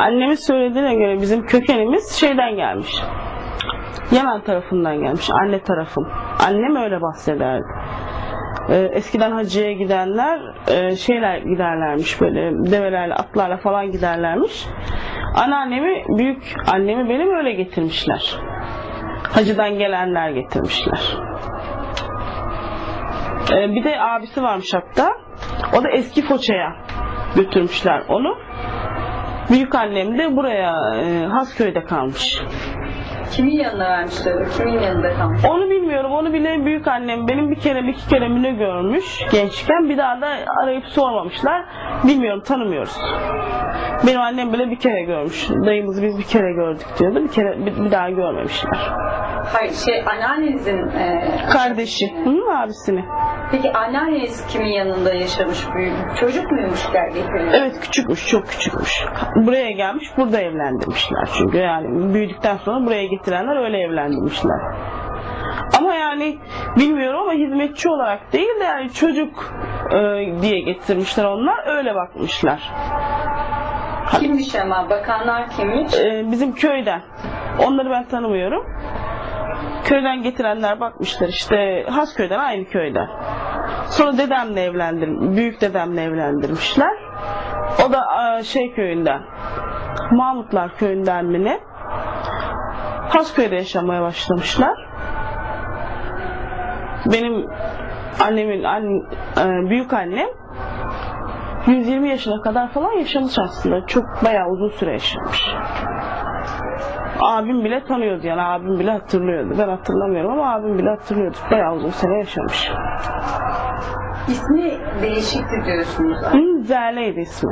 Annemin söylediğine göre bizim kökenimiz şeyden gelmiş. Yemen tarafından gelmiş. Anne tarafım. Annem öyle bahsederdi. Ee, eskiden hacıya gidenler e, şeyler giderlermiş böyle develerle atlarla falan giderlermiş. Anneannemi büyük annemi benim öyle getirmişler. Hacıdan gelenler getirmişler. Ee, bir de abisi varmış hatta. O da eski Foça'ya götürmüşler onu. Büyük annem de buraya e, Hasköy'de kalmış. Kimin yanına vermişler? Kimin yanında kalmış? Onu bilmiyorum. Onu bile büyük annem benim bir kere bir iki kere mi ne görmüş gençken. Bir daha da arayıp sormamışlar. Bilmiyorum tanımıyoruz. Benim annem bile bir kere görmüş. Dayımızı biz bir kere gördük diyordu. Bir kere bir, bir daha görmemişler. Hayır şey anneannenizin e, Kardeşi, hı, abisini. Peki anneanneniz kimin yanında yaşamış büyümüş? Çocuk muymuş getirin? Evet küçükmüş, çok küçükmüş. Buraya gelmiş, burada evlendirmişler çünkü yani büyüdükten sonra buraya getirenler öyle evlendirmişler. Ama yani bilmiyorum ama hizmetçi olarak değil de yani çocuk e, diye getirmişler onlar öyle bakmışlar. Kimmiş ama bakanlar kimmiş? E, bizim köyden. Onları ben tanımıyorum. Köyden getirenler bakmışlar işte Hasköy'den aynı köyden. Sonra dedemle evlendir, büyük dedemle evlendirmişler. O da şey köyünden. Mahmutlar köyünden mi ne? Hasköy'de yaşamaya başlamışlar. Benim annemin an, e, büyük annem 120 yaşına kadar falan yaşamış aslında. Çok bayağı uzun süre yaşamış. Abim bile tanıyordu yani abim bile hatırlıyordu. Ben hatırlamıyorum ama abim bile hatırlıyordu. Bayağı uzun süre yaşamış. İsmi değişikti diyorsunuz. Hı, ismi.